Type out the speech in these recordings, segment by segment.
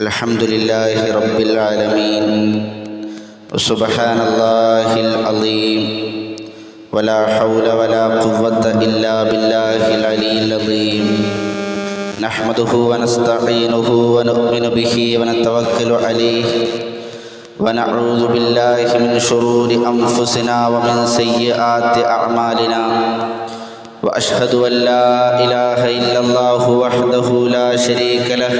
الحمد لله رب العالمين وسبحان الله العظيم ولا حول ولا قوة إلا بالله العلي العظيم نحمده ونستعينه ونؤمن به ونتوكل عليه ونعوذ بالله من شرور أنفسنا ومن سيئات أعمالنا واشهد ان لا اله الا الله وحده لا شريك له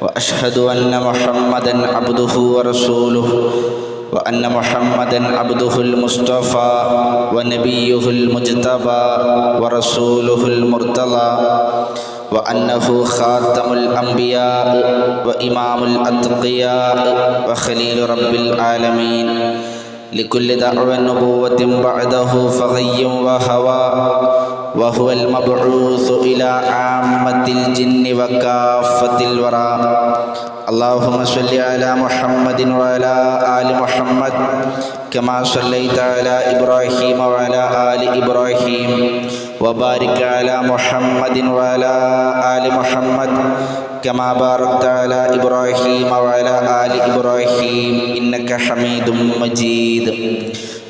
وأشهد أن محمدا عبده ورسوله وأن محمدا عبده المصطفى ونبيه المجتبى ورسوله المرتضى وأنه خاتم الأنبياء وإمام الأتقياء وخليل رب العالمين. لكل دعوى نبوة بعده فغي وهوى. وهو المبعوث إلى عامة الجن وكافة الورى اللهم صل على محمد وعلى آل محمد كما صليت على إبراهيم وعلى آل إبراهيم وبارك على محمد وعلى آل محمد كما باركت على إبراهيم وعلى آل إبراهيم إنك حميد مجيد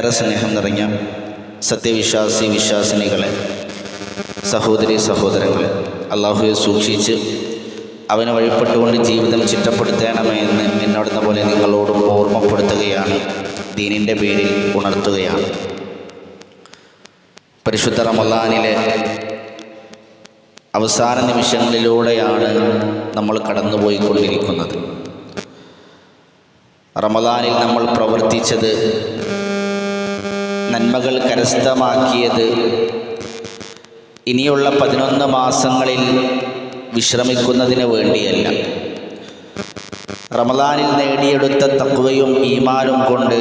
ഏറെ സ്നേഹം നിറഞ്ഞ സത്യവിശ്വാസി വിശ്വാസിനികളെ സഹോദരി സഹോദരങ്ങളെ അള്ളാഹുയെ സൂക്ഷിച്ച് അവനെ വഴിപ്പെട്ടുകൊണ്ട് ജീവിതം ചിട്ടപ്പെടുത്തണമേ എന്ന് എന്നോടുന്ന പോലെ നിങ്ങളോട് ഓർമ്മപ്പെടുത്തുകയാണ് ദീനിന്റെ പേരിൽ ഉണർത്തുകയാണ്. പരിശുദ്ധ റമലാനിലെ അവസാന നിമിഷങ്ങളിലൂടെയാണ് നമ്മൾ കടന്നുപോയിക്കൊണ്ടിരിക്കുന്നത്. റമലാനിൽ നമ്മൾ പ്രവർത്തിച്ചത് നന്മകൾ കരസ്ഥമാക്കിയത്. ഇനിയുള്ള പതിനൊന്ന് മാസങ്ങളിൽ വിശ്രമിക്കുന്നതിന് വേണ്ടിയല്ല. റമദാനിൽ നേടിയെടുത്ത തക്വയും ഈമാനും കൊണ്ട്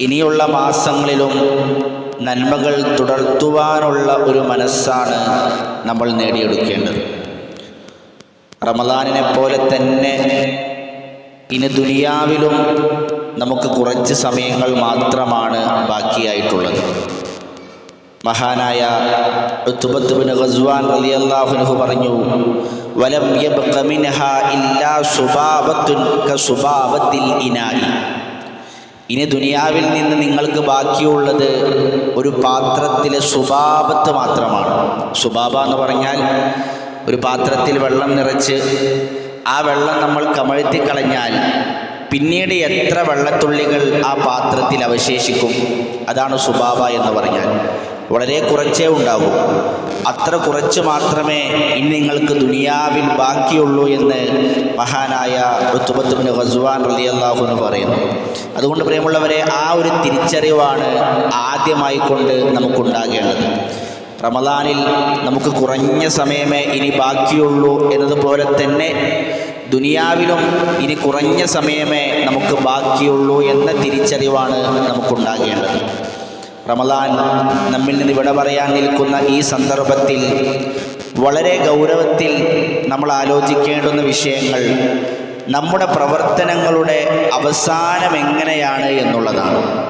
ഇനിയുള്ള മാസങ്ങളിലും നന്മകൾ തുടർത്തുവാനുള്ള ഒരു മനസ്സാണ് നമ്മൾ നേടിയെടുക്കേണ്ടത്. റമദാനിനെ പോലെ തന്നെ ഇനി ദുനിയാവിലും നമുക്ക് കുറച്ച് സമയങ്ങൾ മാത്രമാണ് ബാക്കിയായിട്ടുള്ളത്. മഹാനായ ഖസ്വാൻ റളിയല്ലാഹുനഹു പറഞ്ഞു വലം യബ്ഖ ഇല്ലാ കസുബാബത്തിൽ ഇനി ദുനിയാവിൽ നിന്ന് നിങ്ങൾക്ക് ബാക്കിയുള്ളത് ഒരു പാത്രത്തിലെ സുബാബത്ത് മാത്രമാണ്. സുബാബ എന്ന് പറഞ്ഞാൽ ഒരു പാത്രത്തിൽ വെള്ളം നിറച്ച് ആ വെള്ളം നമ്മൾ കമഴ്ത്തി കളഞ്ഞാൽ പിന്നീട് എത്ര വെള്ളത്തുള്ളികൾ ആ പാത്രത്തിൽ അവശേഷിക്കും? അതാണ് സുബാബ എന്ന് പറഞ്ഞാൽ. വളരെ കുറച്ചേ ഉണ്ടാകൂ അത്ര കുറച്ച് മാത്രമേ ഇനി നിങ്ങൾക്ക് ദുനിയാവിൽ ബാക്കിയുള്ളൂ എന്ന് മഹാനായ ഋത്തുബത്തുബിന് ഖസ്വാൻ റലി എന്ന് പറയുന്നു. അതുകൊണ്ട് പ്രിയമുള്ളവരെ ആ ഒരു തിരിച്ചറിവാണ് ആദ്യമായി കൊണ്ട് നമുക്കുണ്ടാകേണ്ടത്. റമദാനിൽ നമുക്ക് കുറഞ്ഞ സമയമേ ഇനി ബാക്കിയുള്ളൂ എന്നതുപോലെ തന്നെ ദുനിയാവിലും ഇനി കുറഞ്ഞ സമയമേ നമുക്ക് ബാക്കിയുള്ളൂ എന്ന തിരിച്ചറിവാണ് നമുക്കുണ്ടാകേണ്ടത്. റമദാൻ നമ്മിൽ നിന്ന് വിട പറയാൻ നിൽക്കുന്ന ഈ സന്ദർഭത്തിൽ വളരെ ഗൗരവത്തിൽ നമ്മൾ ആലോചിക്കേണ്ടുന്ന വിഷയങ്ങൾ നമ്മുടെ പ്രവർത്തനങ്ങളുടെ അവസാനം എങ്ങനെയാണ് എന്നുള്ളതാണ്.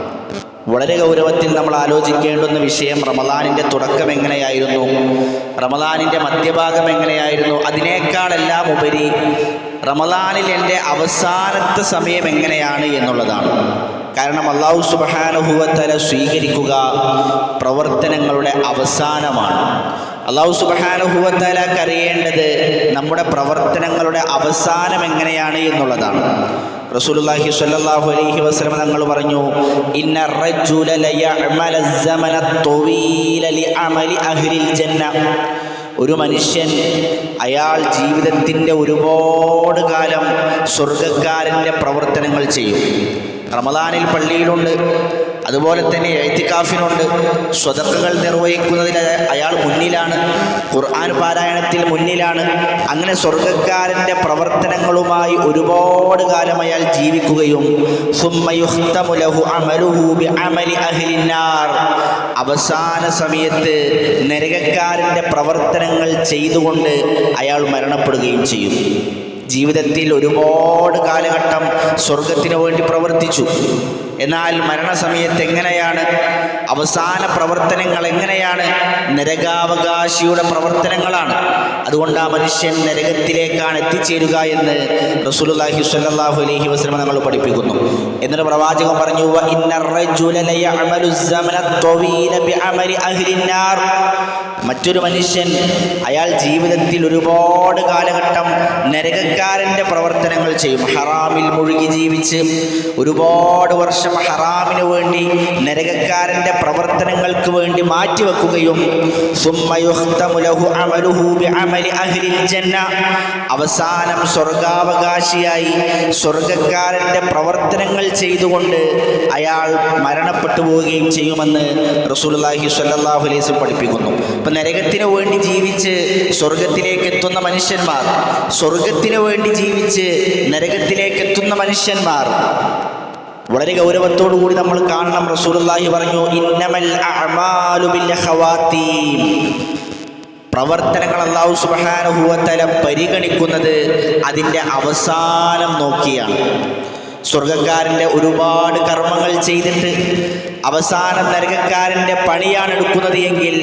വളരെ ഗൗരവത്തിൽ നമ്മൾ ആലോചിക്കേണ്ടുന്ന വിഷയം റമദാനിന്റെ തുടക്കം എങ്ങനെയായിരുന്നു റമദാനിന്റെ മധ്യഭാഗം എങ്ങനെയായിരുന്നു അതിനേക്കാളെല്ലാം ഉപരി റമദാനിൽ എന്റെ അവസാനത്തെ സമയം എങ്ങനെയാണ് എന്നുള്ളതാണ്. കാരണം അള്ളാഹു സുബഹാനുഭവത്തല സ്വീകരിക്കുക പ്രവർത്തനങ്ങളുടെ അവസാനമാണ്. അള്ളാഹു സുബഹാനുഭവത്താലാക്ക് അറിയേണ്ടത് നമ്മുടെ പ്രവർത്തനങ്ങളുടെ അവസാനം എങ്ങനെയാണ് എന്നുള്ളതാണ്. റസൂലുള്ളാഹി സ്വല്ലല്ലാഹു അലൈഹി വസല്ലം തങ്ങൾ പറഞ്ഞു ഇന്ന റജുല ലയഅമല സമന തവീല ലിഅമലി അഹ്ലിൽ ജന്ന. ഒരു മനുഷ്യൻ അയാൾ ജീവിതത്തിന്റെ ഒരുപാട് കാലം സ്വർഗക്കാരന്റെ പ്രവർത്തനങ്ങൾ ചെയ്യും. റമദാനിൽ പള്ളിയിലുണ്ട്. അതുപോലെ തന്നെ എഴുത്തിക്കാഫിനുണ്ട്. സ്വതക്കുകൾ നിർവഹിക്കുന്നതിൽ അയാൾ മുന്നിലാണ്. ഖുർആൻ പാരായണത്തിൽ മുന്നിലാണ്. അങ്ങനെ സ്വർഗക്കാരന്റെ പ്രവർത്തനങ്ങളുമായി ഒരുപാട് കാലം അയാൾ ജീവിക്കുകയും അവസാന സമയത്ത് നരകക്കാരന്റെ പ്രവർത്തനങ്ങൾ ചെയ്തുകൊണ്ട് അയാൾ മരണപ്പെടുകയും ചെയ്യും. ജീവിതത്തിൽ ഒരുപാട് കാലഘട്ടം സ്വർഗത്തിന് വേണ്ടി പ്രവർത്തിച്ചു. എന്നാൽ മരണസമയത്ത് എങ്ങനെയാണ് അവസാന പ്രവർത്തനങ്ങൾ എങ്ങനെയാണ്? നരകാവകാശിയുടെ പ്രവർത്തനങ്ങളാണ്. അതുകൊണ്ട് ആ മനുഷ്യൻ നരകത്തിലേക്കാണ് എത്തിച്ചേരുക എന്ന് റസൂലുല്ലാഹി സ്വല്ലല്ലാഹു അലൈഹി വസല്ലം നമ്മൾ പഠിപ്പിക്കുന്നു. എന്നിട്ട് പ്രവാചകൻ പറഞ്ഞു മറ്റൊരു മനുഷ്യൻ അയാൾ ജീവിതത്തിൽ ഒരുപാട് കാലഘട്ടം നരകക്കാരന്റെ പ്രവർത്തനങ്ങൾ ചെയ്യും. ഹറാമിൽ മുഴുകി ജീവിച്ച് ഒരുപാട് വർഷം ഹറാമിന് വേണ്ടി നരകക്കാരന്റെ പ്രവർത്തനങ്ങൾക്ക് വേണ്ടി മാറ്റിവെക്കുകയും അവസാനം സ്വർഗാവകാശിയായി സ്വർഗക്കാരന്റെ പ്രവർത്തനങ്ങൾ ചെയ്തുകൊണ്ട് അയാൾ മരണപ്പെട്ടു പോവുകയും ചെയ്യുമെന്ന് സ്വല്ലല്ലാഹു അലൈഹി വസല്ലം പഠിപ്പിക്കുന്നു. അപ്പം നരകത്തിന് വേണ്ടി ജീവിച്ച് സ്വർഗത്തിലേക്ക് എത്തുന്ന മനുഷ്യന്മാർ സ്വർഗത്തിന് വേണ്ടി ജീവിച്ച് നരകത്തിലേക്ക് എത്തുന്ന മനുഷ്യന്മാർ വളരെ ഗൗരവത്തോടു കൂടി നമ്മൾ കാണണം. റസൂലുള്ളാഹി പറഞ്ഞു ഇന്നമൽ ബിൽ പ്രവർത്തനങ്ങൾ അള്ളാഹു സുബഹാനുഭവത്തല പരിഗണിക്കുന്നത് അതിന്റെ അവസാനം നോക്കിയാണ്. സ്വർഗക്കാരന്റെ ഒരുപാട് കർമ്മങ്ങൾ ചെയ്തിട്ട് അവസാനം നരകക്കാരന്റെ പണിയാണ് എടുക്കുന്നത് എങ്കിൽ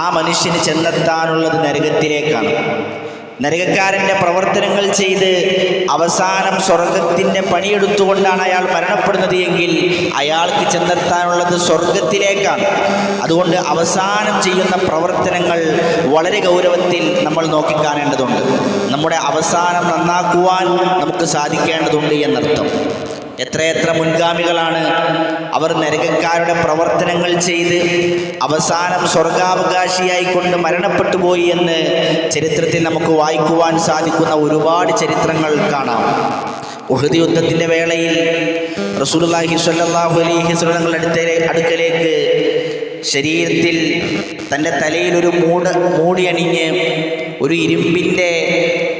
ആ മനുഷ്യന് ചെന്നെത്താനുള്ളത് നരകത്തിലേക്കാണ്. നരകക്കാരന്റെ പ്രവർത്തനങ്ങൾ ചെയ്ത് അവസാനം സ്വർഗത്തിന്റെ പണിയെടുത്തുകൊണ്ടാണ് അയാൾ മരണപ്പെടുന്നത് എങ്കിൽ അയാൾക്ക് ചെന്നെത്താനുള്ളത് സ്വർഗത്തിലേക്കാണ്. അതുകൊണ്ട് അവസാനം ചെയ്യുന്ന പ്രവർത്തനങ്ങൾ വളരെ ഗൗരവത്തിൽ നമ്മൾ നോക്കിക്കാണേണ്ടതുണ്ട്. നമ്മുടെ അവസാനം നന്നാക്കുവാൻ നമുക്ക് സാധിക്കേണ്ടതുണ്ട് എന്നർത്ഥം. എത്രയെത്ര മുൻഗാമികളാണ് അവർ നരകക്കാരുടെ പ്രവർത്തനങ്ങൾ ചെയ്ത് അവസാനം സ്വർഗാവകാശിയായിക്കൊണ്ട് മരണപ്പെട്ടു പോയി എന്ന് ചരിത്രത്തിൽ നമുക്ക് വായിക്കുവാൻ സാധിക്കുന്ന ഒരുപാട് ചരിത്രങ്ങൾ കാണാം. ഉഹദ് യുദ്ധത്തിന്റെ വേളയിൽ റസൂലുള്ളാഹി സ്വല്ലല്ലാഹു അലൈഹി വസല്ലം അടുത്തേ അടുക്കലേക്ക് ശരീരത്തിൽ തന്റെ തലയിൽ ഒരു മൂട് മൂടി അണിഞ്ഞ് ഒരു ഇരുമ്പിന്റെ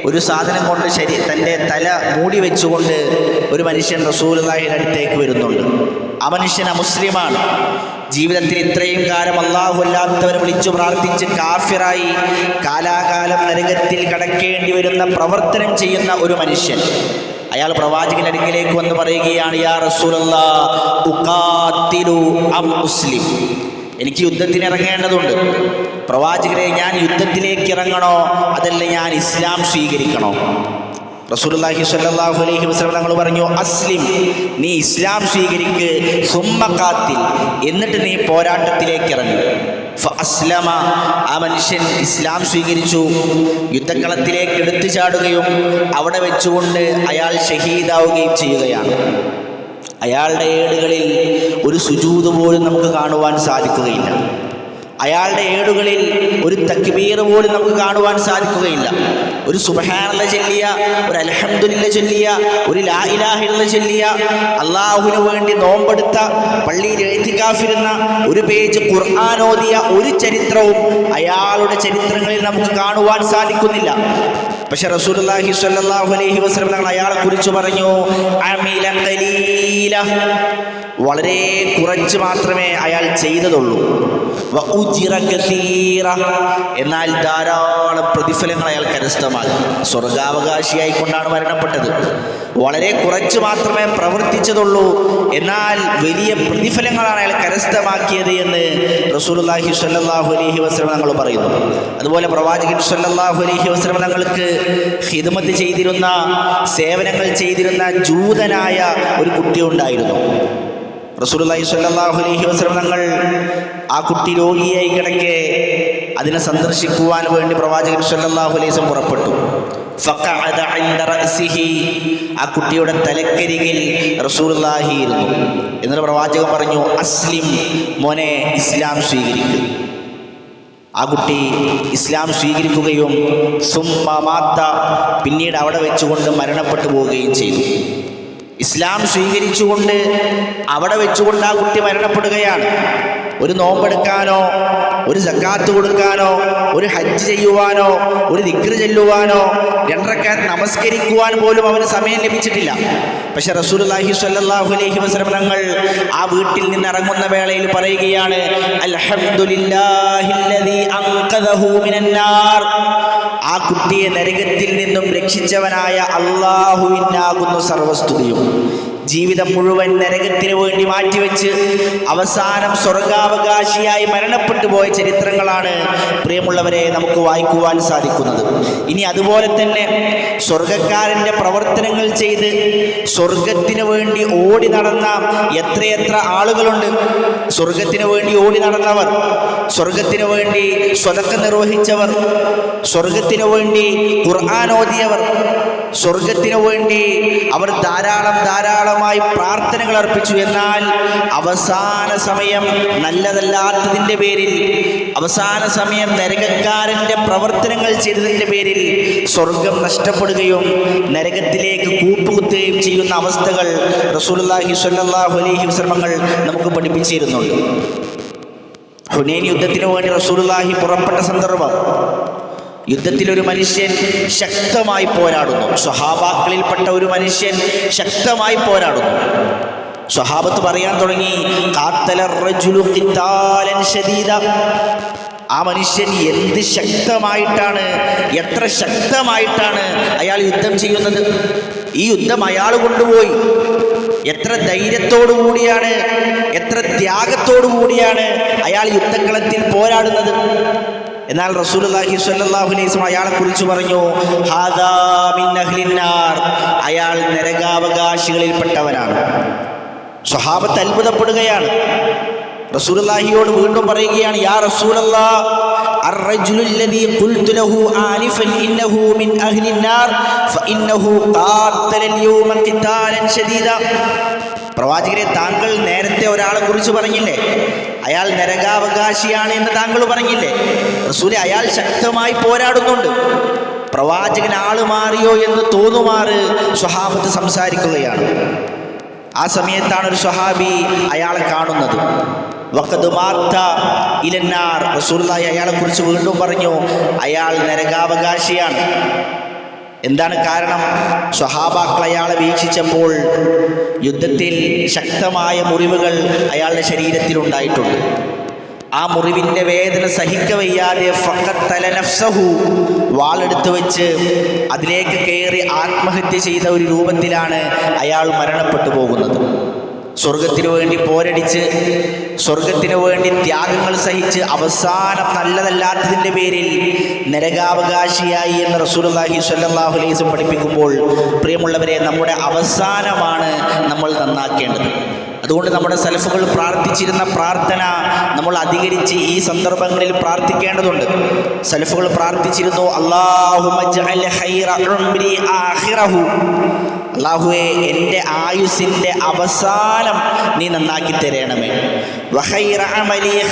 ഒരു സാധനം കൊണ്ട് ശരി തന്റെ തല മൂടി വെച്ചുകൊണ്ട് ഒരു മനുഷ്യൻ റസൂലുള്ളാഹിയുടെ അടുത്തേക്ക് വരുന്നുണ്ട്. ആ മനുഷ്യൻ അമുസ്ലിമാണ് ജീവിതത്തിൽ ഇത്രയും കാലം അള്ളാഹു അല്ലാത്തവരെ വിളിച്ചു പ്രാർത്ഥിച്ച് കാഫിറായി കാലാകാലം നരകത്തിൽ കടക്കേണ്ടി വരുന്ന പ്രവർത്തനം ചെയ്യുന്ന ഒരു മനുഷ്യൻ. അയാൾ പ്രവാചകൻ അടുക്കിലേക്ക് വന്ന് പറയുകയാണ് യാ റസൂലല്ലാ മുസ്ലിം. എനിക്ക് യുദ്ധത്തിന് ഇറങ്ങേണ്ടതുണ്ട്. പ്രവാചകരെ ഞാൻ യുദ്ധത്തിലേക്ക് ഇറങ്ങണോ? അതല്ല ഞാൻ ഇസ്ലാം സ്വീകരിക്കണോ? റസൂലുള്ളാഹി സ്വല്ലല്ലാഹു അലൈഹി വസല്ലം തങ്ങൾ പറഞ്ഞു അസ്ലിം നീ ഇസ്ലാം സ്വീകരിക്ക് സുമ്മക്കാത്തിൽ എന്നിട്ട് നീ പോരാട്ടത്തിലേക്ക് ഇറങ്ങും. അസ്ലമ ആ മനുഷ്യൻ ഇസ്ലാം സ്വീകരിച്ചു. യുദ്ധക്കളത്തിലേക്ക് എടുത്തു ചാടുകയും അവിടെ വെച്ചുകൊണ്ട് അയാൾ ഷഹീദാവുകയും ചെയ്യുകയാണ്. അയാളുടെ ഏടുകളിൽ ഒരു സുജൂത് പോലും നമുക്ക് കാണുവാൻ സാധിക്കുകയില്ല. അയാളുടെ ഏടുകളിൽ ഒരു തക്ബീർ പോലും നമുക്ക് കാണുവാൻ സാധിക്കുകയില്ല. ഒരു സുബഹാനുള്ള ചൊല്ലിയ ഒരു അൽഹംദുലില്ല ചൊല്ലിയ ഒരു ലാ ഇലാഹില്ല ചൊല്ലിയ അള്ളാഹുവിന് വേണ്ടി നോമ്പെടുത്ത പള്ളിയിൽ എഴുത്തിക്കാഫിരുന്ന ഒരു പേജ് ഖുർആൻ ഒരു ചരിത്രവും അയാളുടെ ചരിത്രങ്ങളിൽ നമുക്ക് കാണുവാൻ സാധിക്കുന്നില്ല. പക്ഷെ റസൂലുള്ളാഹി സ്വല്ലല്ലാഹു അലൈഹി വസ്ലം തങ്ങൾ അയാളെ കുറിച്ച് പറഞ്ഞു വളരെ കുറച്ച് മാത്രമേ അയാൾ ചെയ്തതുള്ളൂ. എന്നാൽ ധാരാളം പ്രതിഫലങ്ങൾ അയാൾ കരസ്ഥമാക്കി. സ്വർഗാവകാശിയായിക്കൊണ്ടാണ് മരണപ്പെട്ടത്. വളരെ കുറച്ച് മാത്രമേ പ്രവർത്തിച്ചതുള്ളൂ. എന്നാൽ വലിയ പ്രതിഫലങ്ങളാണ് അയാൾ കരസ്ഥമാക്കിയത് എന്ന് റസൂലുള്ളാഹി സല്ലാഹു അലഹി വസല്ലം തങ്ങൾ പറയുന്നു. അതുപോലെ പ്രവാചകൻ സല്ലാഹു അലഹി വസല്ലം തങ്ങൾക്ക് ഹിദ്മത്ത് ചെയ്തിരുന്ന സേവനങ്ങൾ ചെയ്തിരുന്ന ജൂതനായ ഒരു കുട്ടി ഉണ്ടായിരുന്നു. റസൂലുള്ളാഹി സ്വല്ലല്ലാഹു അലൈഹി വസല്ലം തങ്ങൾ ആ കുട്ടി രോഗിയായി കിടക്കെ അതിനെ സന്ദർശിക്കുവാൻ വേണ്ടി പ്രവാചകൻ സ്വല്ലല്ലാഹു അലൈഹി വസല്ലം പുറപ്പെട്ടു. ആ കുട്ടിയുടെ തലക്കരികിൽ റസൂലുള്ളാഹി ഇരുന്നു. എന്നിട്ട് പ്രവാചകൻ പറഞ്ഞു അസ്ലിം മോനെ ഇസ്ലാം സ്വീകരിക്കും. ആ കുട്ടി ഇസ്ലാം സ്വീകരിക്കുകയും മാത പിന്നീട് അവിടെ വെച്ചുകൊണ്ട് മരണപ്പെട്ടു പോവുകയും ചെയ്തു. ഇസ്ലാം സ്വീകരിച്ചുകൊണ്ട് അവിടെ വെച്ചുകൊണ്ട് ആ കുട്ടി മരണപ്പെടുകയാണ്. ഒരു നോമ്പെടുക്കാനോ ഒരു സക്കാത്ത് കൊടുക്കാനോ ഒരു ഹജ്ജ് ചെയ്യുവാനോ ഒരു ദിക്ർ ചെല്ലുവാനോ രണ്ടരക്കാർ നമസ്കരിക്കുവാൻ പോലും അവന് സമയം ലഭിച്ചിട്ടില്ല. പക്ഷെ റസൂലുള്ളാഹി സ്വല്ലല്ലാഹു അലൈഹി വസല്ലം തങ്ങൾ ആ വീട്ടിൽ നിന്ന് ഇറങ്ങുന്ന വേളയിൽ പറയുകയാണ് മിനന്നാർ. ആ കുട്ടിയെ നരകത്തിൽ നിന്നും രക്ഷിച്ചവനായ അള്ളാഹുവിനാകുന്നു സർവസ്തുതിയും. ജീവിതം മുഴുവൻ നരകത്തിന് വേണ്ടി മാറ്റിവെച്ച് അവസാനം സ്വർഗാവകാശിയായി മരണപ്പെട്ടു പോയ ചരിത്രങ്ങളാണ് പ്രിയമുള്ളവരെ നമുക്ക് വായിക്കുവാൻ സാധിക്കുന്നത്. ഇനി അതുപോലെ തന്നെ സ്വർഗക്കാരന്റെ പ്രവർത്തനങ്ങൾ ചെയ്ത് സ്വർഗത്തിന് വേണ്ടി ഓടി നടന്ന എത്രയെത്ര ആളുകളുണ്ട്. സ്വർഗത്തിന് വേണ്ടി ഓടി നടന്നവർ സ്വർഗത്തിന് വേണ്ടി സ്വതക്ക നിർവഹിച്ചവർ സ്വർഗത്തിന് വേണ്ടി ഖുർആൻ ഓതിയവർ സ്വർഗത്തിന് വേണ്ടി അവർ ധാരാളം ധാരാളമായി പ്രാർത്ഥനകൾ അർപ്പിച്ചു. എന്നാൽ അവസാന സമയം നല്ലതല്ലാത്തതിന്റെ പേരിൽ അവസാന സമയം നരകക്കാരന്റെ പ്രവർത്തനങ്ങൾ ചെയ്തതിന്റെ പേരിൽ സ്വർഗം നഷ്ടപ്പെടുകയും നരകത്തിലേക്ക് കൂപ്പുകുത്തുകയും ചെയ്യുന്ന അവസ്ഥകൾ റസൂലുള്ളാഹി സ്വല്ലല്ലാഹു അലൈഹി വിശ്രമങ്ങൾ നമുക്ക് പഠിപ്പിച്ചിരുന്നുണ്ട്. ഹുനൈൻ യുദ്ധത്തിനു വേണ്ടി റസൂലുള്ളാഹി പുറപ്പെട്ട സന്ദർഭം യുദ്ധത്തിൽ ഒരു മനുഷ്യൻ ശക്തമായി പോരാടുന്നു. സ്വഹാബാക്കളിൽപ്പെട്ട ഒരു മനുഷ്യൻ ശക്തമായി പോരാടുന്നു. സ്വഹാബത്ത് പറയാൻ തുടങ്ങി ആ മനുഷ്യൻ എന്ത് ശക്തമായിട്ടാണ് എത്ര ശക്തമായിട്ടാണ് അയാൾ യുദ്ധം ചെയ്യുന്നത്? ഈ യുദ്ധം അയാൾ കൊണ്ടുപോയി. എത്ര ധൈര്യത്തോടു കൂടിയാണ് എത്ര ത്യാഗത്തോടു കൂടിയാണ് അയാൾ യുദ്ധക്കളത്തിൽ പോരാടുന്നത്? എന്നാൽ റസൂലുള്ളാഹി സ്വല്ലല്ലാഹു അലൈഹി വസല്ലം അയാളെ കുറിച്ച് പറഞ്ഞു ഹാദാ മിൻ അഹ്ലിന്നാർ അയാൾ നരകാവകാശികളിൽപ്പെട്ടവനാണ് സ്വഹാബത്ത് അത്ഭുതപ്പെടുകയാണ് റസൂലുള്ളാഹിയോട് വീണ്ടും പറയുകയാണ് യാ റസൂലല്ലാ الرجل الذي قلت له آنفا إنه من أهل النار فإنه قاتل اليوم قتالا شديدا പ്രവാചകരെ താങ്കൾ നേരത്തെ ഒരാളെ കുറിച്ച് പറഞ്ഞില്ലേ അയാൾ നരകാവകാശിയാണ് എന്ന് താങ്കൾ പറഞ്ഞില്ലേ റസൂലെ അയാൾ ശക്തമായി പോരാടുന്നുണ്ട്. പ്രവാചകൻ ആൾ മാറിയോ എന്ന് തോന്നുമാറ് സ്വഹാബത്ത് സംസാരിക്കുകയാണ്. ആ സമയത്താണ് ഒരു സ്വഹാബി അയാളെ കാണുന്നത്. വക്കത് മാത്ത ഇലന്നാർ. റസൂലായി അയാളെ കുറിച്ച് വീണ്ടും പറഞ്ഞു അയാൾ നരകാവകാശിയാണ്. എന്താണ് കാരണം? സ്വഹാബാക്കൾ അയാളെ വീക്ഷിച്ചപ്പോൾ യുദ്ധത്തിൽ ശക്തമായ മുറിവുകൾ അയാളുടെ ശരീരത്തിൽ ഉണ്ടായിട്ടുണ്ട് ആ മുറിവിന്റെ വേദന സഹിക്കവയ്യാതെ ഫക്കത്തല നഫ്സഹു വാളെടുത്ത് വെച്ച് അതിലേക്ക് കയറി ആത്മഹത്യ ചെയ്ത ഒരു രൂപത്തിലാണ് അയാൾ മരണപ്പെട്ടു പോകുന്നത്. സ്വർഗത്തിനു വേണ്ടി പോരടിച്ച് സ്വർഗത്തിനു വേണ്ടി ത്യാഗങ്ങൾ സഹിച്ച് അവസാനം നല്ലതല്ലാത്തതിന്റെ പേരിൽ നരകാവകാശിയായി എന്ന് റസൂലുള്ളാഹി സ്വല്ലല്ലാഹു അലൈഹി വസല്ലം പഠിപ്പിക്കുമ്പോൾ പ്രിയമുള്ളവരെ നമ്മുടെ അവസാനമാണ് നമ്മൾ നന്നാക്കേണ്ടത്. അതുകൊണ്ട് നമ്മുടെ സലഫുകൾ പ്രാർത്ഥിച്ചിരുന്ന പ്രാർത്ഥന നമ്മൾ അധികരിച്ച് ഈ സന്ദർഭങ്ങളിൽ പ്രാർത്ഥിക്കേണ്ടതുണ്ട്. സലഫുകൾ പ്രാർത്ഥിച്ചിരുന്നു അള്ളാഹു അള്ളാഹുവെ എന്റെ ആയുസിന്റെ അവസാനം നീ നന്നാക്കി തരണമേ.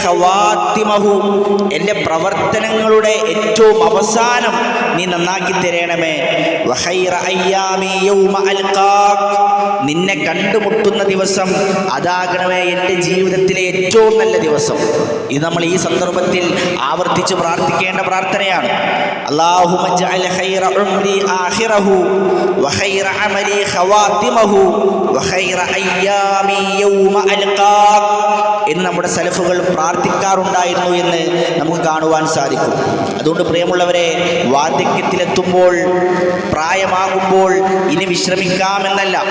ഖവാത്തിമഹു. എന്റെ പ്രവർത്തനങ്ങളുടെ ഏറ്റവും അവസാനം നീ നന്നാക്കി തരണമേ. യൗമ നിന്നെ കണ്ടുമുട്ടുന്ന ദിവസം അതാകണമേ എന്റെ ജീവിതത്തിലെ ഏറ്റവും നല്ല ദിവസം. ഇത് നമ്മൾ ഈ സന്ദർഭത്തിൽ ആവർത്തിച്ച് പ്രാർത്ഥിക്കേണ്ട പ്രാർത്ഥനയാണ്. അള്ളാഹു യൗമ എന്ന് നമ്മുടെ സലഫുകൾ പ്രാർത്ഥിക്കാറുണ്ടായിരുന്നു എന്ന് നമുക്ക് കാണുവാൻ സാധിക്കും. അതുകൊണ്ട് പ്രിയമുള്ളവരെ വാർദ്ധക്യത്തിലെത്തുമ്പോൾ പ്രായമാകുമ്പോൾ ഇനി വിശ്രമിക്കാമെന്നല്ല.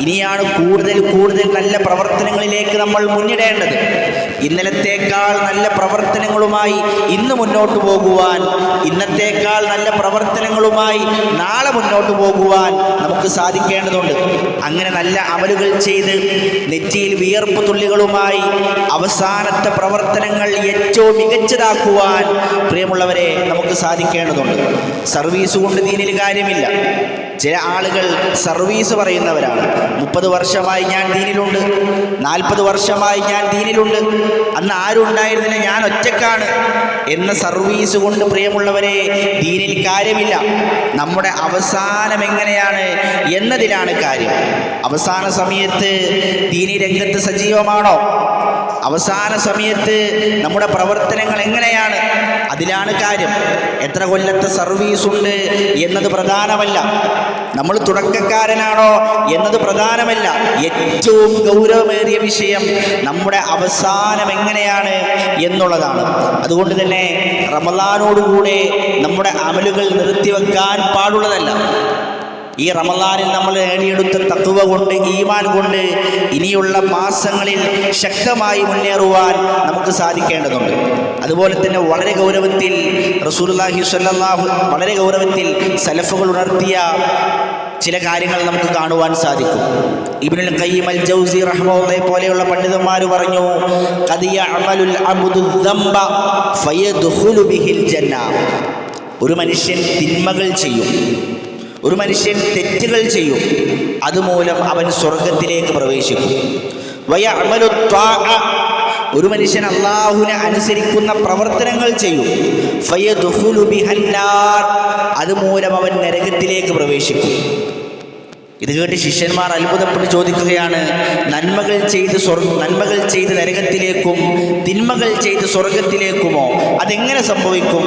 ഇനിയാണ് കൂടുതൽ കൂടുതൽ നല്ല പ്രവർത്തനങ്ങളിലേക്ക് നമ്മൾ മുന്നിടേണ്ടത്. ഇന്നലത്തേക്കാൾ നല്ല പ്രവർത്തനങ്ങളുമായി ഇന്ന് മുന്നോട്ട് പോകുവാൻ ഇന്നത്തേക്കാൾ നല്ല പ്രവർത്തനങ്ങളുമായി നാളെ മുന്നോട്ട് പോകുവാൻ നമുക്ക് സാധിക്കേണ്ടതുണ്ട്. അങ്ങനെ നല്ല അമലുകൾ ചെയ്ത് നെറ്റിയിൽ വിയർപ്പ് തുള്ളികളുമായി അവസാനത്തെ പ്രവർത്തനങ്ങൾ ഏറ്റവും മികച്ചതാക്കുവാൻ പ്രിയമുള്ളവരെ നമുക്ക് സാധിക്കേണ്ടതുണ്ട്. സർവീസ് കൊണ്ട് ദീനിൽ കാര്യമില്ല. ചില ആളുകൾ സർവീസ് പറയുന്നവരാണ്. മുപ്പത് വർഷമായി ഞാൻ ദീനിലുണ്ട്. നാൽപ്പത് വർഷമായി ഞാൻ ദീനിലുണ്ട്. അന്ന് ആരും ഉണ്ടായിരുന്നില്ല ഞാൻ ഒറ്റക്കാണ്. എന്ന സർവീസ് കൊണ്ട് പ്രിയമുള്ളവരെ ദീനിൽ കാര്യമില്ല. നമ്മുടെ അവസാനം എങ്ങനെയാണ് എന്നതിലാണ് കാര്യം. അവസാന സമയത്ത് ദീനി രംഗത്ത് സജീവമാണോ? അവസാന സമയത്ത് നമ്മുടെ പ്രവർത്തനങ്ങൾ എങ്ങനെയാണ്? അതിലാണ് കാര്യം. എത്ര കൊല്ലത്തെ സർവീസ് ഉണ്ട് എന്നത് പ്രധാനമല്ല. നമ്മൾ തുടക്കക്കാരനാണോ എന്നത് പ്രധാനമല്ല. ഏറ്റവും ഗൗരവമേറിയ വിഷയം നമ്മുടെ അവസാനം എങ്ങനെയാണ് എന്നുള്ളതാണ്. അതുകൊണ്ട് തന്നെ റമദാനോടുകൂടെ നമ്മുടെ അമലുകൾ നിർത്തിവെക്കാൻ പാടുള്ളതല്ല. ഈ റമദാനിൽ നമ്മൾ നേടിയെടുത്ത തത്വ കൊണ്ട് ഈമാൻ കൊണ്ട് ഇനിയുള്ള മാസങ്ങളിൽ ശക്തമായി മുന്നേറുവാൻ നമുക്ക് സാധിക്കേണ്ടതുണ്ട്. അതുപോലെ തന്നെ വളരെ ഗൗരവത്തിൽ റസൂലുള്ളാഹി സ്വല്ലല്ലാഹു വളരെ ഗൗരവത്തിൽ സലഫുകൾ ഉണർത്തിയ ചില കാര്യങ്ങൾ നമുക്ക് കാണുവാൻ സാധിക്കും. ഇബ്നുൽ ഖയ്യിം അൽ ജൗസി റഹ്മത്തുള്ളാഹി പോലെയുള്ള പണ്ഡിതന്മാർ പറഞ്ഞു കദിയ അമലുൽ അബ്ദു ദംബ ഫയദ്ഖുലു ബിഹിൽ ജന്ന. ഒരു മനുഷ്യൻ തിന്മകൾ ചെയ്യും. ഒരു മനുഷ്യൻ തെറ്റുകൾ ചെയ്യും അതുമൂലം അവൻ സ്വർഗത്തിലേക്ക് പ്രവേശിക്കും. വയഅമലു ത്വാഅ ഒരു മനുഷ്യൻ അള്ളാഹുവിനെ അനുസരിക്കുന്ന പ്രവർത്തനങ്ങൾ ചെയ്യും. ബിഹന്നാർ അതുമൂലം അവൻ നരകത്തിലേക്ക് പ്രവേശിക്കും. ഇത് കേട്ട് ശിഷ്യന്മാർ അത്ഭുതപ്പെട്ട് ചോദിക്കുകയാണ് നന്മകൾ ചെയ്ത് സ്വർ നന്മകൾ ചെയ്ത് നരകത്തിലേക്കും തിന്മകൾ ചെയ്ത് സ്വർഗത്തിലേക്കുമോ അതെങ്ങനെ സംഭവിക്കും?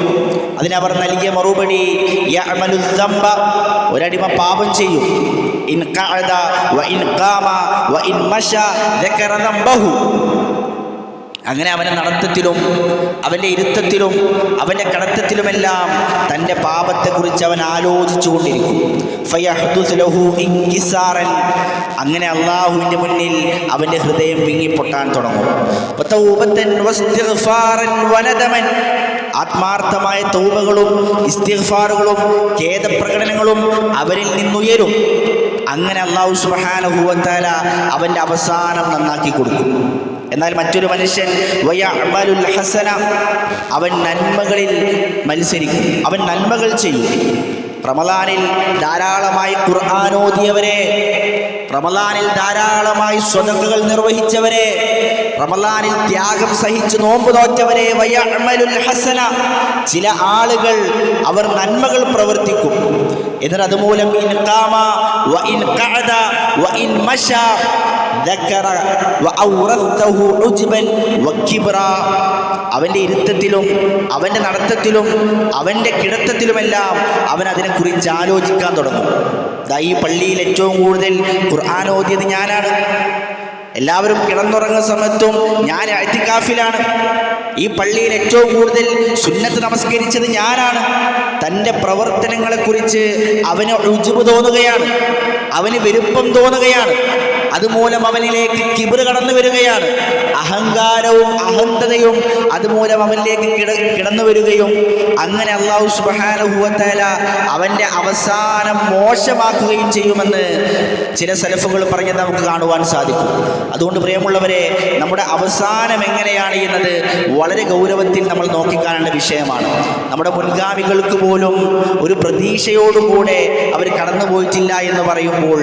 അതിനവർ നൽകിയ മറുപടി ഒരടിമ പാപം ചെയ്യും. ഇൻ വ ഇൻ ഖാമ വ ഇൻ മശ ദംബഹു. അങ്ങനെ അവന്റെ നടത്തത്തിലും അവന്റെ ഇരുത്തത്തിലും അവന്റെ കടത്തത്തിലുമെല്ലാം തന്റെ പാപത്തെക്കുറിച്ച് അവൻ ആലോചിച്ചു കൊണ്ടിരിക്കും. അങ്ങനെ അള്ളാഹുവിന്റെ മുന്നിൽ അവന്റെ ഹൃദയം വിങ്ങിപ്പൊട്ടാൻ തുടങ്ങും. ആത്മാർത്ഥമായ തൗബകളും ഇസ്തിഫാറുകളും ഖേദപ്രകടനങ്ങളും അവരിൽ നിന്നുയരും അങ്ങനെ അള്ളാഹു സുബ്ഹാനഹു അവന്റെ അവസാനം നന്നാക്കി കൊടുക്കും എന്നാൽ മറ്റൊരു മനുഷ്യൻ ഹസന അവൻ നന്മകളിൽ മത്സരിക്കും. അവൻ നന്മകൾ ചെയ്യും. റമദാനിൽ ധാരാളമായി ഖുർആാനോദിയവരെ റമദാനിൽ ധാരാളമായി സ്വതക്കുകൾ നിർവഹിച്ചവരെ റമദാനിൽ ത്യാഗം സഹിച്ച് നോമ്പ് നോറ്റവരെ ഹസന ചില ആളുകൾ അവർ നന്മകൾ പ്രവർത്തിക്കും. എന്നിട്ട് അതുമൂലം ഇൻ കാമ വ ഇൻ ഖഅദ വ ഇൻ മശ ذكر وأورثته عجبا وكبرا അവൻ്റെ ഇരുത്തത്തിലും അവൻ്റെ നടത്തത്തിലും അവൻ്റെ കിടത്തത്തിലുമെല്ലാം അവൻ അതിനെക്കുറിച്ച് ആലോചിക്കാൻ തുടങ്ങും ദാ ഈ പള്ളിയിൽ ഏറ്റവും കൂടുതൽ ഖുർആൻ ഓതിയത് ഞാനാണ് എല്ലാവരും കിടന്നുറങ്ങുന്ന സമയത്തും ഞാൻ അറ്റിക്കാഫിലാണ് ഈ പള്ളിയിൽ ഏറ്റവും കൂടുതൽ സുന്നത്ത് നമസ്കരിച്ചത് ഞാനാണ് തൻ്റെ പ്രവർത്തനങ്ങളെക്കുറിച്ച് അവന് രുചിവ് തോന്നുകയാണ് അവന് വിരുപ്പം തോന്നുകയാണ് അതുമൂലം അവനിലേക്ക് കിബിറ് കടന്നു വരികയാണ്. അഹങ്കാരവും അഹന്തതയും അതുമൂലം അവനിലേക്ക് കിട കിടന്നു വരികയും അങ്ങനെ അള്ളാഹു സുബാനുഭവത്തല അവന്റെ അവസാനം മോശമാക്കുകയും ചെയ്യുമെന്ന് ചില സലഫുകൾ പറഞ്ഞത് നമുക്ക് കാണുവാൻ സാധിക്കും. അതുകൊണ്ട് പ്രിയമുള്ളവരെ നമ്മുടെ അവസാനം എങ്ങനെയാണ് എന്നത് വളരെ ഗൗരവത്തിൽ നമ്മൾ നോക്കിക്കാണേണ്ട വിഷയമാണ്. നമ്മുടെ മുൻഗാമികൾക്ക് പോലും ഒരു പ്രതീക്ഷയോടുകൂടെ അവർ കടന്നുപോയിട്ടില്ല എന്ന് പറയുമ്പോൾ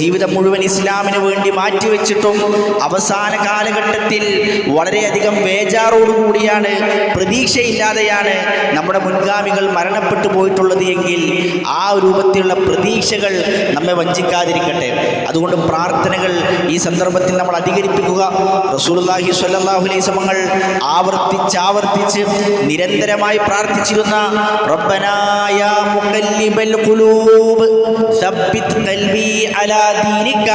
ജീവിതം മുഴുവൻ ഇസ്ലാമിന് വേണ്ടി മാറ്റിവെച്ചിട്ടും അവസാന കാലഘട്ടത്തിൽ വളരെയധികം വേജാറോടുകൂടിയാണ് പ്രതീക്ഷയില്ലാതെയാണ് നമ്മുടെ മുൻഗാമികൾ മരണപ്പെട്ടു പോയിട്ടുള്ളത് എങ്കിൽ ആ രൂപത്തിലുള്ള പ്രതീക്ഷകൾ നമ്മെ വഞ്ചിക്കാതിരിക്കട്ടെ. അതുകൊണ്ട് പ്രാർത്ഥനകൾ ഈ സന്ദർഭത്തിൽ നമ്മൾ അധികരിപ്പിക്കുക. റസൂലുള്ളാഹി സ്വല്ലല്ലാഹു അലൈഹി വസല്ലമകൾ ആവർത്തിച്ചാവർത്തിച്ച് നിരന്തരമായി പ്രാർത്ഥിച്ചിരുന്ന റബ്ബനായ മുഖല്ലിബൽ ഖുലൂബ് സബ്ബിത് ഖൽബി അലാ ദീനിക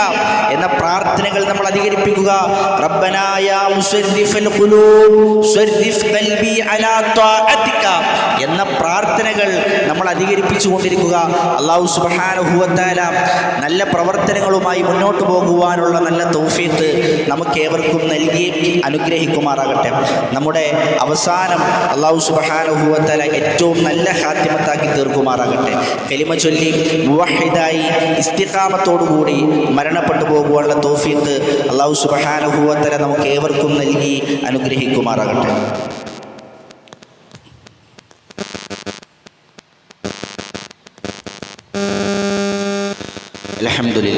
എന്ന പ്രാർത്ഥനകൾ നമ്മൾ അധികരിപ്പിക്കുക. റബ്ബനായ മുസദ്ദിഫൽ ഖുലൂബ് സ്വദ്ദിഫ് ഖൽബി അലാ ത്വാഅതിക എന്ന പ്രാർത്ഥനകൾ നമ്മൾ അധികരിപ്പിച്ചു കൊണ്ടിരിക്കുക. അള്ളാഹു തആല നല്ല പ്രവർത്തനങ്ങളുമായി മുന്നോട്ട് പോകുവാനുള്ള നല്ല തോഫീത്ത് നമുക്ക് ഏവർക്കും നൽകി അനുഗ്രഹിക്കുമാറാകട്ടെ. നമ്മുടെ അവസാനം അള്ളാഹു തആല ഏറ്റവും നല്ല ഹാത്തിമത്താക്കി തീർക്കുമാറാകട്ടെ. കലിമ ചൊല്ലി മുവഹിദായി ഇസ്തിഖാമത്തോടുകൂടി മരണപ്പെട്ടു പോകുവാനുള്ള തോഫീത്ത് അള്ളാഹു തആല നമുക്ക് ഏവർക്കും നൽകി അനുഗ്രഹിക്കുമാറാകട്ടെ.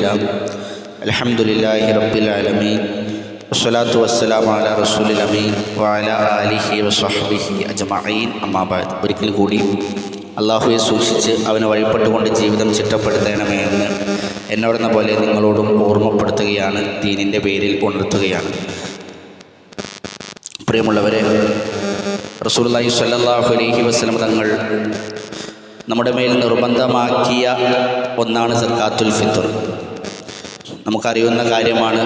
لله الحمد لله رب العالمين والصلاة والسلام على رسول الأمين وعلى آله وصحبه أجمعين أما بعد ഒരിക്കൽ കൂടി അള്ളാഹുവെ സൂക്ഷിച്ച് അവനെ വഴിപ്പെട്ടുകൊണ്ട് ജീവിതം ചിട്ടപ്പെടുത്തണമേ എന്ന് എന്നോടെന്ന പോലെ നിങ്ങളോടും ഓർമ്മപ്പെടുത്തുകയാണ് ദീനിൻ്റെ പേരിൽ ഉണർത്തുകയാണ് പ്രിയമുള്ളവരെ റസൂലുള്ളാഹി സ്വല്ലല്ലാഹു അലൈഹി വസല്ലം തങ്ങൾ നമ്മുടെ മേൽ നിർബന്ധമാക്കിയ ഒന്നാണ് സക്കാത്തുൽ ഫിത്തർ നമുക്കറിയുന്ന കാര്യമാണ്.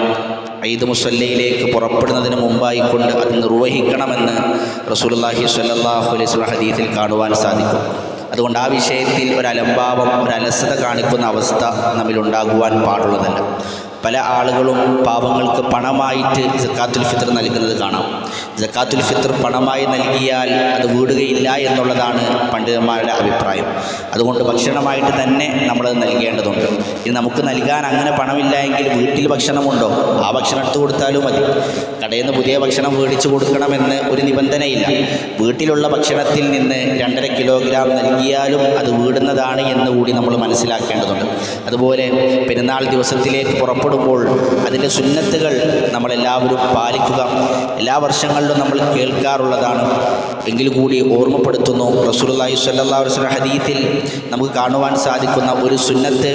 ഈദ് മുസല്ലയിലേക്ക് പുറപ്പെടുന്നതിന് മുമ്പായിക്കൊണ്ട് അത് നിർവഹിക്കണമെന്ന് റസൂലുള്ളാഹി സ്വല്ലല്ലാഹു അലൈഹി വസല്ലം ഹദീസിൽ കാണുവാൻ സാധിക്കും. അതുകൊണ്ട് ആ വിഷയത്തിൽ ഒരു അലംഭാവം ഒരു അലസത കാണിക്കുന്ന അവസ്ഥ നമ്മിലുണ്ടാകുവാൻ പാടുള്ളതല്ല. പല ആളുകളും പാവങ്ങൾക്ക് പണമായിട്ട് ജക്കാത്തുൽ ഫിത്തർ നൽകുന്നത് കാണാം. ജക്കാത്തുൽ ഫിത്തർ പണമായി നൽകിയാൽ അത് വീടുകയില്ല എന്നുള്ളതാണ് പണ്ഡിതന്മാരുടെ അഭിപ്രായം. അതുകൊണ്ട് ഭക്ഷണമായിട്ട് തന്നെ നമ്മളത് നൽകേണ്ടതുണ്ട്. ഇനി നമുക്ക് നൽകാൻ അങ്ങനെ പണമില്ല എങ്കിൽ വീട്ടിൽ ഭക്ഷണമുണ്ടോ? ആ ഭക്ഷണം എടുത്തു കൊടുത്താലും മതി. കടയിൽ നിന്ന് പുതിയ ഭക്ഷണം മേടിച്ചു കൊടുക്കണമെന്ന് ഒരു നിബന്ധനയില്ല. വീട്ടിലുള്ള ഭക്ഷണത്തിൽ നിന്ന് രണ്ടര കിലോഗ്രാം നൽകിയാലും അത് വീടുന്നതാണ് എന്ന് കൂടി നമ്മൾ മനസ്സിലാക്കേണ്ടതുണ്ട്. അതുപോലെ പെരുന്നാൾ ദിവസത്തിലേക്ക് പുറപ്പെടുമ്പോൾ അതിന്റെ സുന്നത്തുകൾ നമ്മളെല്ലാവരും പാലിക്കുക. എല്ലാ വർഷങ്ങളിലും നമ്മൾ കേൾക്കാറുള്ളതാണ്. എങ്കിൽ കൂടി ഓർമ്മപ്പെടുത്തുന്നു. അലൈഹി വസല്ലം ഹദീത്തിൽ നമുക്ക് കാണുവാൻ സാധിക്കുന്ന ഒരു സുന്നത്ത്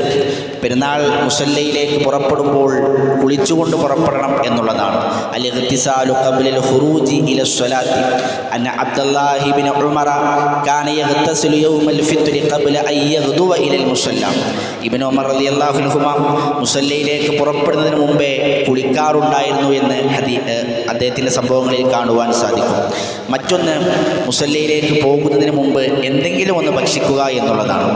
പെരുന്നാൾ മുസല്ലയിലേക്ക് പുറപ്പെടുമ്പോൾ കുളിച്ചുകൊണ്ട് പുറപ്പെടണം എന്നുള്ളതാണ്. അൽ ഇഗ്തിസാലു ഖബ്ലൽ ഖുറൂജി ഇല സ്വലാത്തി. അന്ന അബ്ദുല്ലാഹി ഇബ്നു ഉമറ കാന യഗ്തസിലു യൗമൽ ഫിത്രി ഖബ്ല അൻ വ ഇലൽ മുസല്ല. ഇബ്നു ഉമർ റളിയല്ലാഹു അൻഹുമ മുസല്ലയിലേക്ക് പുറപ്പെടുന്നതിന് മുമ്പേ കുളിക്കാറുണ്ടായിരുന്നു എന്ന് ഹദീ അദ്ദേഹത്തിന്റെ സംഭവങ്ങളിൽ കാണുവാൻ സാധിക്കും. മറ്റൊന്ന് മുസല്ലയിലേക്ക് പോകുന്നതിന് മുമ്പ് എന്തെങ്കിലും ഒന്ന് ഭക്ഷിക്കുക എന്നുള്ളതാണ്.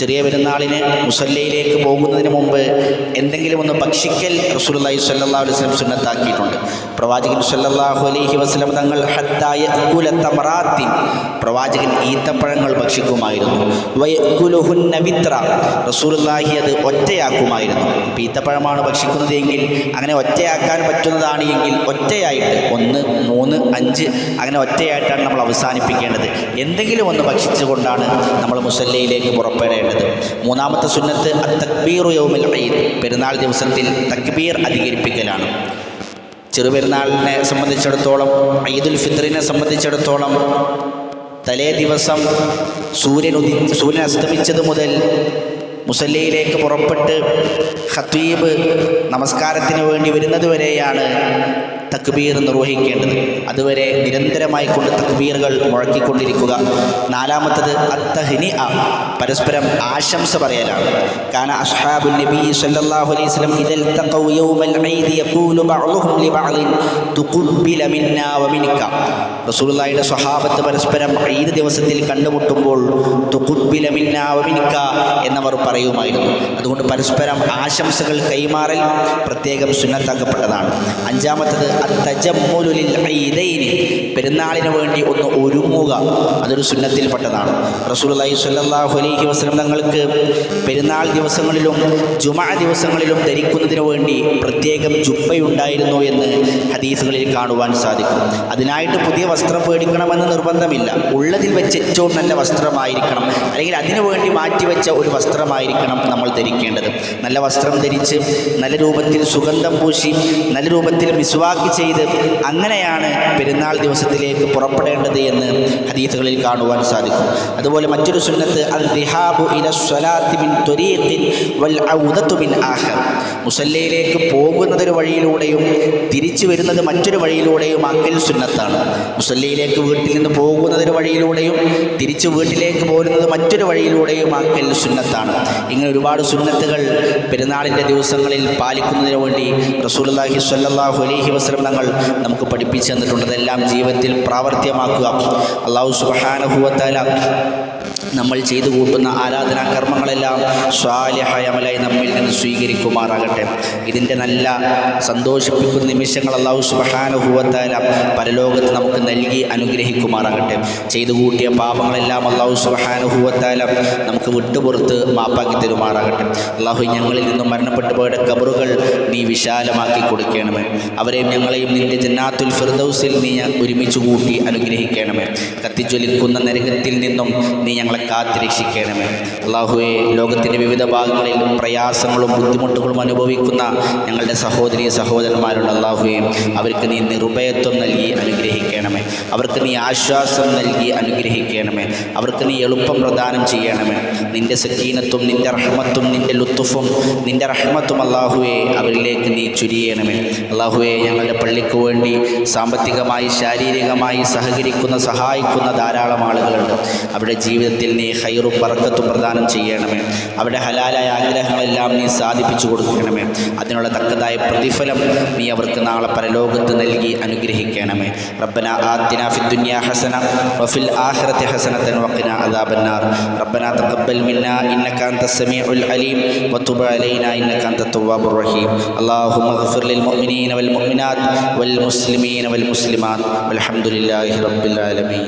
ചെറിയ പെരുന്നാളിന് മുസല്ലയിലേക്ക് പോകുന്നതിന് മുമ്പ് എന്തെങ്കിലും ഒന്ന് ഭക്ഷിക്കൽ റസൂലുള്ളാഹി സ്വല്ലല്ലാഹു അലൈഹി വസല്ലം സുന്നത്താക്കിയിട്ടുണ്ട്. പ്രവാചകൻ സല്ലല്ലാഹു അലൈഹി വസല്ലം തങ്ങൾ ഹത്തായ തമറാത്തി പ്രവാചകൻ ഈത്തപ്പഴങ്ങൾ ഭക്ഷിക്കുമായിരുന്നു. വയക്കുലുഹുന്ന വിത്ര റസൂലുള്ളാഹി അത് ഒറ്റയാക്കുമായിരുന്നു. ഇപ്പം ഈത്തപ്പഴമാണ് ഭക്ഷിക്കുന്നത് എങ്കിൽ അങ്ങനെ ഒറ്റയാക്കാൻ പറ്റുന്നതാണ് എങ്കിൽ ഒറ്റയായിട്ട് ഒന്ന് മൂന്ന് അഞ്ച് അങ്ങനെ ഒറ്റയായിട്ടാണ് നമ്മൾ അവസാനിപ്പിക്കേണ്ടത്. എന്തെങ്കിലും ഒന്ന് ഭക്ഷിച്ചുകൊണ്ടാണ് നമ്മൾ മുസല്ലയിലേക്ക് പുറപ്പെടേണ്ടത്. മൂന്നാമത്തെ സുന്നത്ത് തക്ബീർ യൗമിൽ ഈദ് പെരുന്നാൾ ദിവസത്തിൽ തക്ബീർ അധികരിപ്പിക്കലാണ്. ചെറുപെരുന്നാളിനെ സംബന്ധിച്ചിടത്തോളം ഈദുൽ ഫിത്റിനെ സംബന്ധിച്ചിടത്തോളം തലേ ദിവസം സൂര്യൻ സൂര്യൻ അസ്തമിച്ചത് മുതൽ മുസല്ലയിലേക്ക് പുറപ്പെട്ട് ഖത്തീബ് നമസ്കാരത്തിന് വേണ്ടി വരുന്നത് വരെയാണ് തക്ബീർ നിർവഹിക്കേണ്ടത്. അതുവരെ നിരന്തരമായി കൊണ്ട് തക്ബീറുകൾ മുഴക്കിക്കൊണ്ടിരിക്കുക. നാലാമത്തത് അത്തഹിനി ആ പരസ്പരം ആശംസ പറയലാണ്. കാരണം അഷാബുൽ നബി സല്ലല്ലാഹു അലൈഹി വസല്ലം ഇദൽ തഖൗ യൗമൽ ഈദ് യഖൂലു ബഅ്ളുഹും ലിബഅലിൻ തുഖബ്ബില മിന്നാ വമിൻക റസൂലുള്ളാഹിയുടെ സ്വഹാബത്ത് പരസ്പരം ഈദ് ദിവസത്തിൽ കണ്ടുമുട്ടുമ്പോൾ എന്നവർ പറയുമായിരുന്നു. അതുകൊണ്ട് പരസ്പരം ആശംസകൾ കൈമാറൽ പ്രത്യേകം സുന്നത്താക്കപ്പെട്ടതാണ്. അഞ്ചാമത്തത് പെരുന്നാളിന് വേണ്ടി ഒന്ന് ഒരുങ്ങുക. അതൊരു സുന്നത്തിൽപ്പെട്ടതാണ്. റസൂലുള്ളാഹി സ്വല്ലല്ലാഹു അലൈഹി വസല്ലം തങ്ങൾക്ക് പെരുന്നാൾ ദിവസങ്ങളിലും ജുമാ ദിവസങ്ങളിലും ധരിക്കുന്നതിന് വേണ്ടി പ്രത്യേകം ജുബ്ബയുണ്ടായിരുന്നു എന്ന് ഹദീസുകളിൽ കാണുവാൻ സാധിക്കും. അതിനായിട്ട് പുതിയ വസ്ത്രം പേടിക്കണമെന്ന് നിർബന്ധമില്ല. ഉള്ളതിൽ വെച്ച് ഏറ്റവും നല്ല വസ്ത്രമായിരിക്കണം. അല്ലെങ്കിൽ അതിനു വേണ്ടി മാറ്റിവെച്ച ഒരു വസ്ത്രമായിരിക്കണം നമ്മൾ ധരിക്കേണ്ടത്. നല്ല വസ്ത്രം ധരിച്ച് നല്ല രൂപത്തിൽ സുഗന്ധം പൂശി നല്ല രൂപത്തിൽ മിസ്വാക്ക് ചെയ്ത് അങ്ങനെയാണ് പെരുന്നാൾ ദിവസത്തിലേക്ക് പുറപ്പെടേണ്ടത് എന്ന് ഹദീസുകളിൽ കാണുവാൻ സാധിക്കും. അതുപോലെ മറ്റൊരു സുന്നത്ത് അൽ റിഹാബു ഇല സ്വലാത്തി മിൻ ത്വരീഖിൻ വൽ ഔദത്തു മിൻ ആഖർ. മുസല്ലയിലേക്ക് പോകുന്നതൊരു വഴിയിലൂടെയും തിരിച്ചു വരുന്നത് മറ്റൊരു വഴിയിലൂടെയും ആക്കൽ സുന്നത്താണ്. മുസല്ലയിലേക്ക് വീട്ടിൽ നിന്ന് പോകുന്നതൊരു വഴിയിലൂടെയും തിരിച്ചു വീട്ടിലേക്ക് പോരുന്നത് മറ്റൊരു വഴിയിലൂടെയും ആക്കൽ സുന്നത്താണ്. ഇങ്ങനെ ഒരുപാട് സുന്നത്തുകൾ പെരുന്നാളിന്റെ ദിവസങ്ങളിൽ പാലിക്കുന്നതിന് വേണ്ടി റസൂലുള്ളാഹി സ്വല്ലല്ലാഹു അലൈഹി വസല്ലം തങ്ങൾ നമുക്ക് പഠിപ്പിച്ചു തന്നിട്ടുണ്ട്. അതെല്ലാം ജീവിതത്തിൽ പ്രാവർത്തികമാക്കുക. അള്ളാഹു തആല നമ്മൾ ചെയ്തു കൂട്ടുന്ന ആരാധനാ കർമ്മങ്ങളെല്ലാം സ്വാലിഹായ അമലായി നമ്മിൽ നിന്ന് സ്വീകരിക്കുമാറാകട്ടെ. ഇതിന്റെ നല്ല സന്തോഷിപ്പിക്കുന്ന നിമിഷങ്ങൾ അള്ളാഹു സുബഹാനുഭൂവത്താല പരലോകത്ത് നമുക്ക് നൽകി അനുഗ്രഹിക്കുമാറാകട്ടെ. ചെയ്തു കൂട്ടിയ പാപങ്ങളെല്ലാം അള്ളാഹു സുബഹാനുഭൂവത്താല നമുക്ക് വിട്ടുപുറത്ത് മാപ്പാക്കി തരുമാറാകട്ടെ. അള്ളാഹു ഞങ്ങളിൽ നിന്നും മരണപ്പെട്ടു പോയുടെ കബറുകൾ നീ വിശാലമാക്കി കൊടുക്കണമേ. അവരെയും ഞങ്ങളെയും നിന്റെ ജന്നാത്തുൽ ഫിർദൌസിൽ നീ ഒരുമിച്ച് കൂട്ടി അനുഗ്രഹിക്കണമേ. കത്തിജ്വലിക്കുന്ന നരകത്തിൽ നിന്നും നീ ഞങ്ങളെ കാത്തിരക്ഷിക്കണമേ. അള്ളാഹുവെ ലോകത്തിന്റെ വിവിധ ഭാഗങ്ങളിൽ പ്രയാസങ്ങളും ബുദ്ധിമുട്ടുകളും അനുഭവിക്കുന്ന ഞങ്ങളുടെ സഹോദരി സഹോദരന്മാരുണ്ട്. അള്ളാഹുവെ അവർക്ക് നീ നിർഭയത്വം നൽകി അനുഗ്രഹിക്കണമേ. അവർക്ക് നീ ആശ്വാസം നൽകി അനുഗ്രഹിക്കണമേ. അവർക്ക് നീ എളുപ്പം പ്രദാനം ചെയ്യണമേ. നിന്റെ സക്കീനത്തും നിന്റെ റഹ്മത്തും നിന്റെ ലുത്തുഫും നിന്റെ റഹ്മത്തും അള്ളാഹുവെ അവരിലേക്ക് നീ ചുരിയണമേ. അള്ളാഹുവെ ഞങ്ങളുടെ പള്ളിക്ക് വേണ്ടി സാമ്പത്തികമായി ശാരീരികമായി സഹകരിക്കുന്ന സഹായിക്കുന്ന ധാരാളം ആളുകളുണ്ട്. അവരുടെ ജീവിതത്തിൽ നീ ഹൈറും പറക്കത്തും പ്രദാനം ചെയ്യണമേ അവരുടെ ഹലാലായ ആഗ്രഹങ്ങളെല്ലാം നീ സാധിപ്പിച്ചു കൊടുക്കണമേ അതിനുള്ള തക്കതായ പ്രതിഫലം നീ അവർക്ക് നാളെ പരലോകത്ത് നൽകി അനുഗ്രഹിക്കണമേ റബ്ബന ആത്തിന ഫി ദുനിയ ഹസന വഫിൽ ആഖിറതി ഹസനതൻ വഖിന അദാബന്നാർ റബ്ബന തഖബ്ബൽ മിന്നാ ഇന്നക അൻത സമീഉൽ അലീം വതുബ് അലൈനാ ഇന്നക അൻത തവ്വാബുർ റഹീം اللهم اغفر للمؤمنين والمؤمنات والمسلمين والمسلمات والحمد لله رب العالمين